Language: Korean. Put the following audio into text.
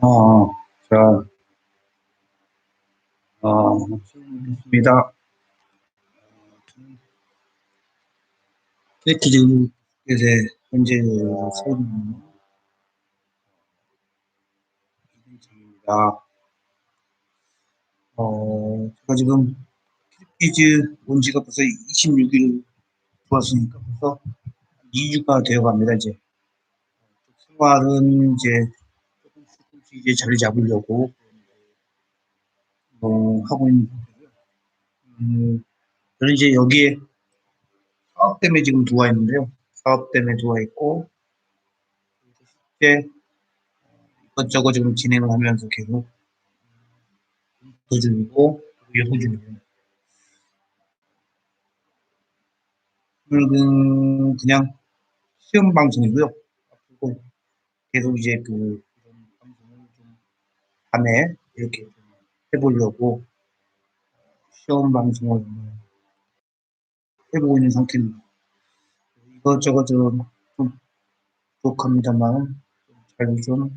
어, 자, 어, 있습니다. 패키지 이제 현재 세분 입니다. 어, 제가 지금 퀴즈 온 지가 벌써 26일 들어왔으니까 벌써 2주가 되어 갑니다, 이제. 생활은 이제 조금 조금씩 이제 자리 잡으려고 뭐 하고 있는 상태고요. 음, 저는 이제 여기에 사업 때문에 지금 들어와 있는데요. 사업 때문에 들어와 있고 실제 이것저것 지금 진행을 하면서 계속 도 중이고 연구 중이에요. 오늘은 그냥 시험 방송이고요. 그리고 계속 이제 그 이런 방송을 좀 밤에 이렇게 좀 해보려고 시험 방송을 해보고 있는 상태입니다. 이것저것 좀, 좀 부족합니다만 잘 좀